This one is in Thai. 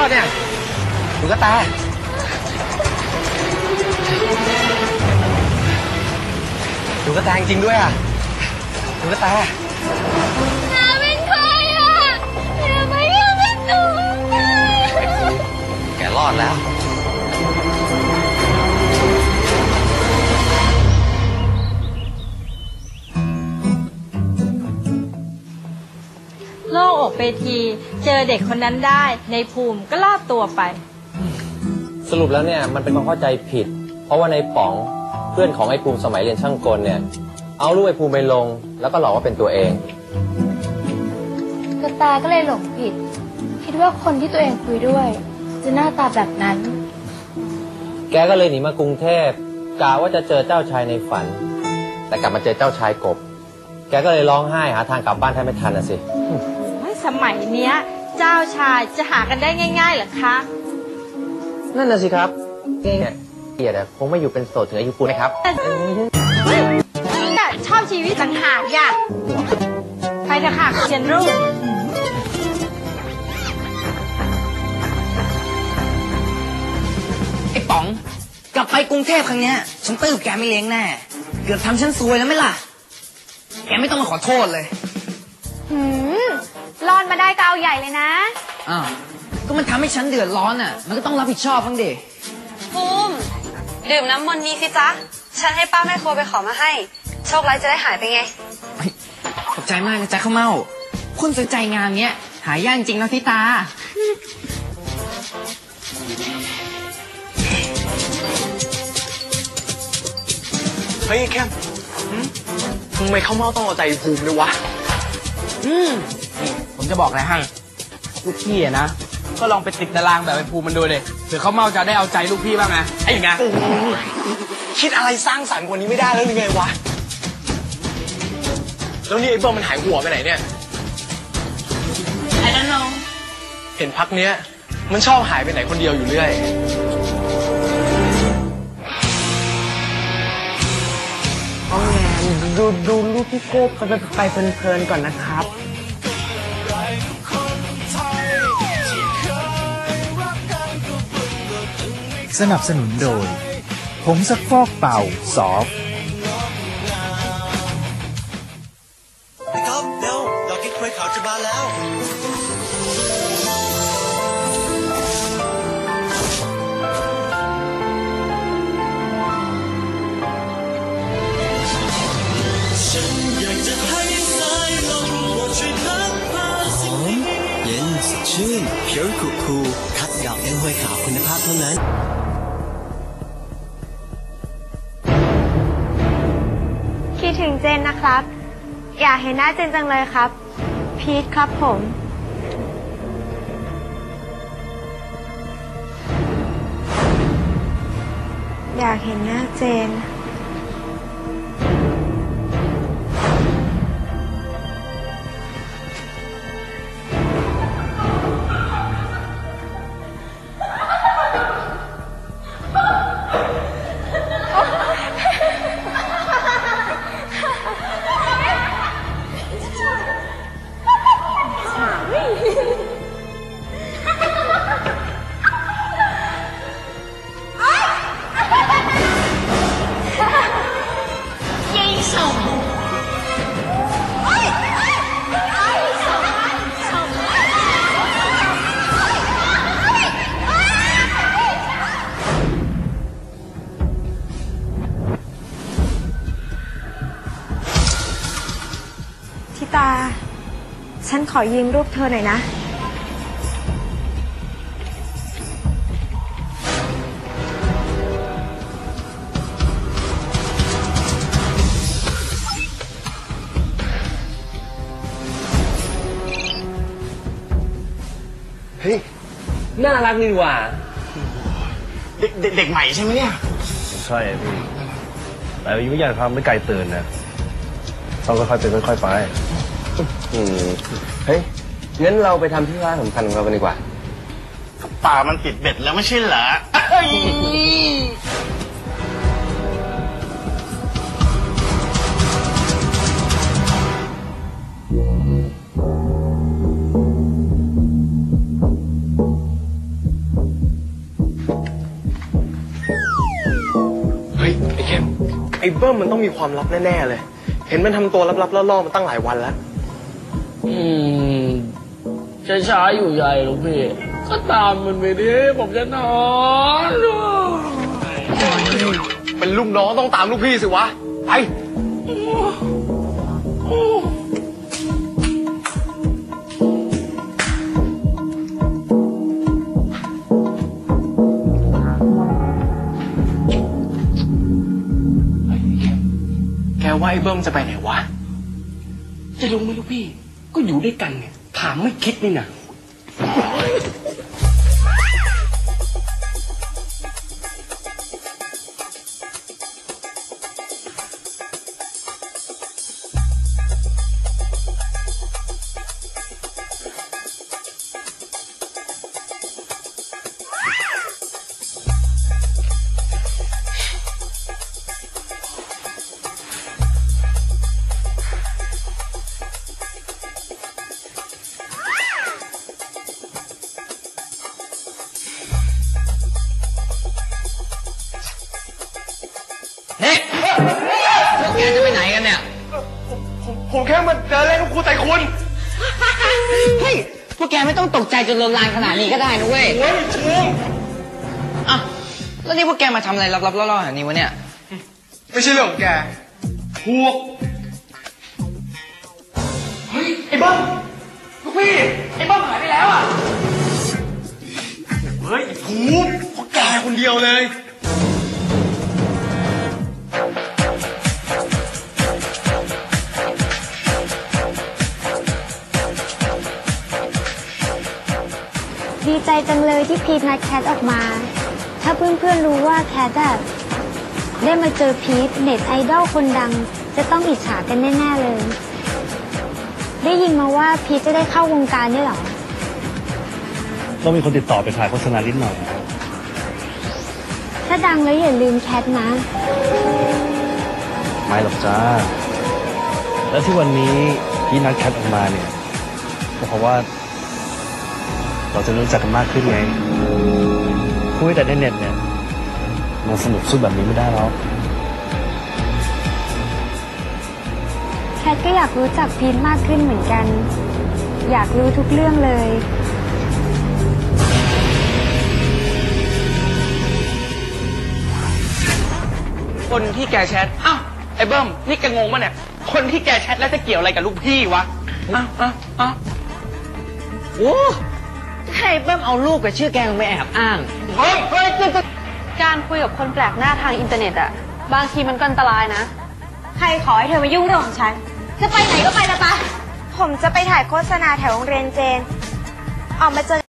ป่ะเนี่ยตุ๊กตาตุ๊กตาจริงๆด้วยอะตุ๊กตาน้าเป็นใครอะอย่ามายุ่งกับหนูแกรอดแล้วโล่งอกไปที เจอเด็กคนนั้นได้ ในภูมิก็รอดตัวไป สรุปแล้วเนี่ยมันเป็นความเข้าใจผิด เพราะว่าในป๋องเพื่อนของไอ้ภูมิสมัยเรียนช่างกลเนี่ย เอารูปไอ้ภูมิไปลง แล้วก็หลอกว่าเป็นตัวเอง กระตาก็เลยหลงผิด คิดว่าคนที่ตัวเองคุยด้วย จะหน้าตาแบบนั้น แกก็เลยหนีมากรุงเทพกะว่าจะเจอเจ้าชายในฝัน แต่กลับมาเจอเจ้าชายกบ แกก็เลยร้องไห้หาทางกลับบ้านแทบไม่ทันนะสิโอ้ย สมัยเนี้ย เจ้าชายจะหากันได้ง่ายๆเหรอคะ นั่นน่ะสิครับเนี่ยเกียรติอะคงไม่อยู่เป็นโสดถึงอายุปูนะครับ แต่ชอบชีวิตต่างหากอย่าไปเถอะค่ะเชียนรูปไอ้ป๋อง กลับไปกรุงเทพครั้งเนี้ย ฉันตื้อแกไม่เลี้ยงแน่ เกือบทำฉันซวยแล้วไหมล่ะ แกไม่ต้องมาขอโทษเลย หืม รอดมาได้ก็เอาใหญ่เลยนะ อ้าว ก็มันทำให้ฉันเดือดร้อนอะ มันก็ต้องรับผิดชอบบ้างดิภูมิดื่มน้ำมนต์นี้สิจ๊ะ ฉันให้ป้าแม่ครัวไปขอมาให้ โชคร้ายจะได้หายไปไง เฮ้ยขอบใจมากนะจ๊ะข้าวเม่าคุณสนใจงานเนี้ย หายากจริงนะพี่ตา เฮ้ยแคมทำไมข้าวเม่าต้องเอาใจภูมิด้วยวะ อืม นี่ผมจะบอกอะไรให้ลูกพี่อะนะ ก็ลองไปติดตารางแบบไอ้ภูมิมันดูเลยเผื่อเขาเมาจะได้เอาใจลูกพี่บ้างไงไอ้ไงคิดอะไรสร้างสรรค์กว่านี้ไม่ได้แล้วยังไงวะ แล้วนี่ไอ้เบิ้มมันหายหัวไปไหนเนี่ย I don't know เห็นพักเนี้ย มันชอบหายไปไหนคนเดียวอยู่เรื่อยดูดูลูกพี่โก้ไปไปเพลินๆก่อนนะครับ สนับสนุนโดยผงซักฟอกเป่าซอฟพี่ก๊อฟเร็วดอกกิ๊กควยขาวจะบานแล้ว ฉันอยากจะให้สายลมโปรดช่วยพัดพาสิ่งดีๆเย็นสดชื่นเพียวคูคูคัดดอกแก้วห้วยขาวคุณภาพเท่านั้น ดถึงเจนนะครับ อยากเห็นหน้าเจนจังเลยครับ พีทครับผม อยากเห็นหน้าเจนา ฉันขอยืมรูปเธอหน่อยนะ เฮ้ย น่ารักนี่หว่า เด็กเด็กเด็กใหม่ใช่ไหมเนี่ย ใช่พี่แต่อายุอย่าทำไม่ไกลเตือนนะต้องค่อยๆเป็นค่อยๆไป อืมเฮ้ยงั้นเราไปทำที่ร้านสำคัญของเราไปดีกว่า ป่ามันติดเบ็ดแล้วไม่ใช่เหรอเฮ้ยไอ้เข้มไอ้เบิ้มมันต้องมีความลับแน่ ๆ เลย เห็นมันทำตัวลับๆล่อๆมาตั้งหลายวันแล้ว อืมจะช้าอยู่ใหญ่ลูกพี่ก็ตามมันไปดิผมจะนอนเป็นลูกน้องต้องตามลูกพี่สิวะ ไปแกว่าไอ้เบิ้มจะไปไหนวะ จะลงไหมลูกพี่ ก็อยู่ด้วยกันเนี่ยถามไม่คิดนี่นะ นี่พวกแกจะไปไหนกันเนี่ยผมแค่มาเดินเล่นกับครูแต่คุณเฮ้ย พวกแกไม่ต้องตกใจจนลนลานขนาดนี้ก็ได้นะเว้ย โอ้ยชูมอะ แล้วนี่พวกแกมาทำอะไรลับๆล่อๆแบบนี้วะเนี่ย ไม่ใช่เรื่องของแกพวกเฮ้ย ไอ้เบิ้มลูกพี่ ไอ้เบิ้มหายไปแล้วอะ เฮ้ยไอ้ภูมิเพราะแกคนเดียวเลย ดีใจจังเลยที่พีทนัดแคทออกมา ถ้าเพื่อนๆรู้ว่าแคทอะได้มาเจอพีทเน็ตไอดอลคนดัง จะต้องอิจฉากันแน่ๆเลย ได้ยินมาว่าพีทจะได้เข้าวงการด้วยเหรอ ต้องมีคนติดต่อไปขายโฆษณานิดหน่อยครับถ้าดังแล้วอย่าลืมแคทนะ ไม่หรอกจ้า แล้วที่วันนี้พี่นัดแคทออกมาเนี่ยก็เพราะว่า เราจะรู้จักกันมากขึ้นไงคุยแต่ในเน็ตเนี่ยมันสนุกสู้แบบนี้ไม่ได้แล้วแคทก็อยากรู้จักพีทมากขึ้นเหมือนกัน อยากรู้ทุกเรื่องเลย คนที่แกแชท อ้าว ไอ้เบิ้ม นี่แกงงปะเนี่ย คนที่แกแชทแล้วจะเกี่ยวอะไรกับลูกพี่วะ อ้าวอ้าวอ้าวโอ้ ใครเบิ้มเอาลูกกับชื่อแกงไปแอบอ้างเฮ้ยเฮ้ยจะจะการคุยกับคนแปลกหน้าทางอินเทอร์เน็ตอะบางทีมันก็อันตรายนะ ใครขอให้เธอมายุ่งเรื่องของฉัน จะไปไหนก็ไปนะปะผมจะไปถ่ายโฆษณาแถวโรงเรียนเจน ออกมาเจอ